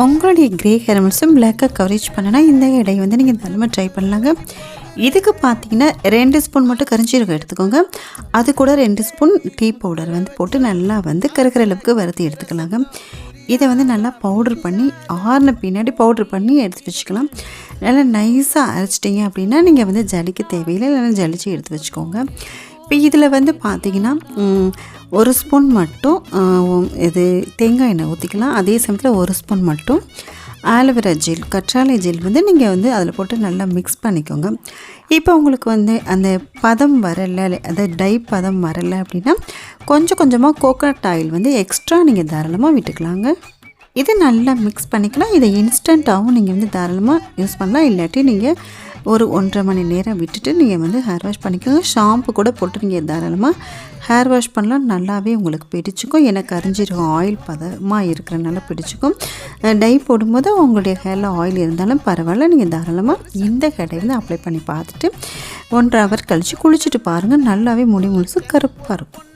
உங்களுடைய க்ரே ஹேர்மல்ஸும் பிளாக்காக கவரேஜ் பண்ணனா இந்த எடை வந்து நீங்கள் தாராளமாக ட்ரை பண்ணலாங்க. இதுக்கு பார்த்தீங்கன்னா ரெண்டு ஸ்பூன் மட்டும் கரிஞ்சீரகம் எடுத்துக்கோங்க. அது கூட ரெண்டு ஸ்பூன் டீ பவுடர் வந்து போட்டு நல்லா வந்து கருக்கிற அளவுக்கு வறுத்து எடுத்துக்கலாங்க. இதை வந்து நல்லா பவுடர் பண்ணி ஆறின பின்னாடி பவுடர் பண்ணி எடுத்து வச்சுக்கலாம். நல்லா நைஸாக அரைச்சிட்டிங்க அப்படின்னா நீங்கள் வந்து ஜலிக்க தேவையில்லை இல்லைன்னா ஜலிச்சு எடுத்து வச்சுக்கோங்க. இப்போ இதில் வந்து பார்த்தீங்கன்னா ஒரு ஸ்பூன் மட்டும் இது தேங்காய் எண்ணெய் ஊற்றிக்கலாம். அதே சமயத்தில் ஒரு ஸ்பூன் மட்டும் ஆலோவேரா ஜெல் கற்றாழை ஜெல் வந்து நீங்கள் வந்து அதில் போட்டு நல்லா மிக்ஸ் பண்ணிக்கோங்க. இப்போ உங்களுக்கு வந்து அந்த பதம் வரலை அதாவது டை பதம் வரலை அப்படின்னா கொஞ்சம் கொஞ்சமாக கோகோனட் ஆயில் வந்து எக்ஸ்ட்ரா நீங்கள் தாராளமாக விட்டுக்கலாங்க. இதை நல்லா மிக்ஸ் பண்ணிக்கலாம். இதை இன்ஸ்டண்ட்டாகவும் நீங்கள் வந்து தாராளமாக யூஸ் பண்ணலாம். இல்லாட்டி நீங்கள் ஒரு ஒன்றரை மணி நேரம் விட்டுட்டு நீங்கள் வந்து ஹேர் வாஷ் பண்ணிக்கோங்க. ஷாம்பு கூட போட்டு நீங்கள் தாராளமாக ஹேர் வாஷ் பண்ணலாம். நல்லாவே உங்களுக்கு பிடிச்சிக்கும். ஏன்னா கரிஞ்சிருக்கும் ஆயில் பதமாக இருக்கிறனால பிடிச்சிக்கும். டை போடும்போது உங்களுடைய ஹேரில் ஆயில் இருந்தாலும் பரவாயில்ல. நீங்கள் தாராளமாக இந்த ஹேரை வந்து அப்ளை பண்ணி பார்த்துட்டு ஒன்றரை ஹவர் கழித்து குளிச்சுட்டு பாருங்கள் நல்லாவே முடி முழுசு கருப்பாக இருக்கும்.